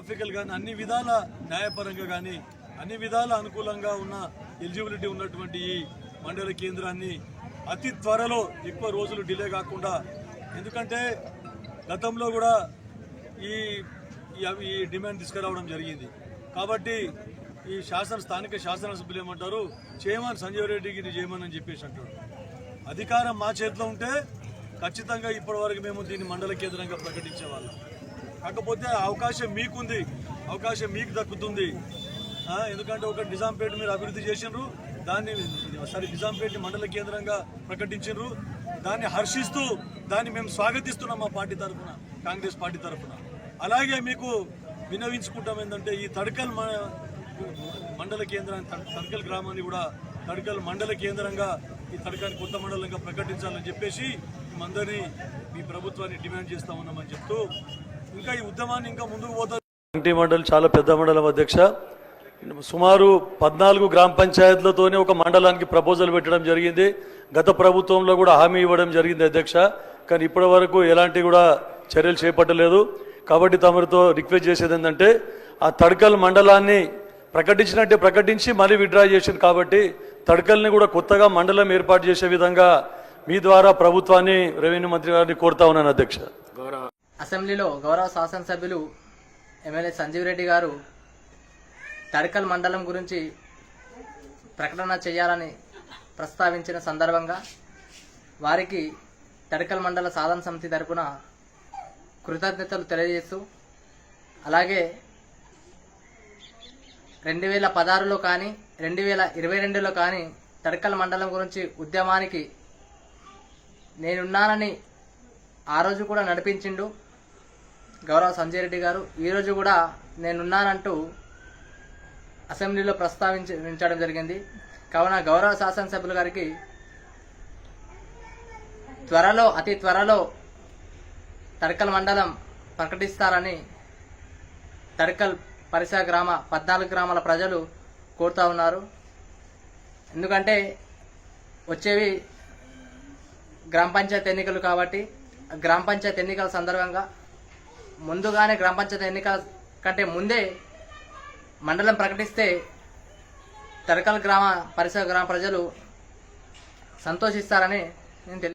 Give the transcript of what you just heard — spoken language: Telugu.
ఎలక్ట్రికల్ కానీ అన్ని విధాల న్యాయపరంగా కానీ అన్ని విధాల అనుకూలంగా ఉన్న ఎలిజిబిలిటీ ఉన్నటువంటి ఈ మండల కేంద్రాన్ని అతి త్వరలో ఎక్కువ రోజులు డిలే కాకుండా ఎందుకంటే గతంలో కూడా ఈ ఈ అవి- ఈ డిమాండ్ తీసుకురావడం జరిగింది. కాబట్టి ఈ శాసన స్థానిక శాసనసభ్యులు ఏమంటారు? చేయమని సంజయ్ రెడ్డికి ఇది చేయమని అని చెప్పేసి అంటాడు అధికారం మా చేతిలో ఉంటే ఖచ్చితంగా ఇప్పటివరకు మేము దీన్ని మండల కేంద్రంగా ప్రకటించేవాళ్ళం కాకపోతే అవకాశం మీకుంది. అవకాశం మీకు దక్కుతుంది. ఎందుకంటే ఒక నిజాంపేట మీరు అభివృద్ధి చేసిండ్రు. దాన్ని సరే నిజాంపేట మండల కేంద్రంగా ప్రకటించిండ్రు. దాన్ని హర్షిస్తూ దాన్ని మేము స్వాగతిస్తున్నాం మా పార్టీ తరఫున కాంగ్రెస్ పార్టీ తరఫున. అలాగే మీకు వినవించుకుంటాం ఏంటంటే ఈ తడకల్ మండల కేంద్రాన్ని తడకల్ గ్రామాన్ని కూడా తడకల్ మండల కేంద్రంగా ఈ తడకాన్ని కొత్త మండలంగా ప్రకటించాలని చెప్పేసి మేమందరినీ మీ ప్రభుత్వాన్ని డిమాండ్ చేస్తా ఉన్నామని చెప్తూ ఇంకా ఈ ఉద్యమాన్ని ఇంకా ముందుకు పోతారు ఇంటి మండలి చాలా పెద్ద మండలం అధ్యక్ష. సుమారు పద్నాలుగు గ్రామ పంచాయతీలతోనే ఒక మండలానికి ప్రపోజల్ పెట్టడం జరిగింది. గత ప్రభుత్వంలో కూడా హామీ ఇవ్వడం జరిగింది అధ్యక్ష. కానీ ఇప్పటి వరకు ఎలాంటి కూడా చర్యలు చేపట్టలేదు. కాబట్టి తమరితో రిక్వెస్ట్ చేసేది ఏంటంటే ఆ తడకల్ మండలాన్ని ప్రకటించినట్టే ప్రకటించి మళ్ళీ విడ్రా చేసింది కాబట్టి తడకల్ని కూడా కొత్తగా మండలం ఏర్పాటు చేసే విధంగా మీ ద్వారా ప్రభుత్వాన్ని రెవెన్యూ మంత్రి గారిని కోరుతా ఉన్నాను అధ్యక్ష. అసెంబ్లీలో గౌరవ శాసనసభ్యులు ఎమ్మెల్యే సంజీవ్ రెడ్డి గారు తడకల్ మండలం గురించి ప్రకటన చేయాలని ప్రస్తావించిన సందర్భంగా వారికి తడకల్ మండల సాధన సమితి తరపున కృతజ్ఞతలు తెలియజేస్తూ అలాగే రెండు వేల పదహారులో కానీ రెండు వేల ఇరవై రెండులో కానీ తడకల్ మండలం గురించి ఉద్యమానికి నేనున్నానని ఆ రోజు కూడా నడిపించిండు. గౌరవ సంజయ్ రెడ్డి గారు ఈరోజు కూడా నేనున్నానంటూ అసెంబ్లీలో ప్రస్తావించడం జరిగింది. కావున గౌరవ శాసనసభ్యుల గారికి త్వరలో అతి త్వరలో తడకల్ మండలం ప్రకటిస్తారని తడకల్ పరిసర గ్రామ పద్నాలుగు గ్రామాల ప్రజలు కోరుతా ఉన్నారు. ఎందుకంటే వచ్చేవి గ్రామ పంచాయతీ ఎన్నికలు కాబట్టి గ్రామ పంచాయతీ ఎన్నికల సందర్భంగా ముందుగానే గ్రామ పంచాయతీ ఎన్నికల కంటే ముందే మండలం ప్రకటిస్తే తరకల్ గ్రామ పరిసర గ్రామ ప్రజలు సంతోషిస్తారని నేను తెలి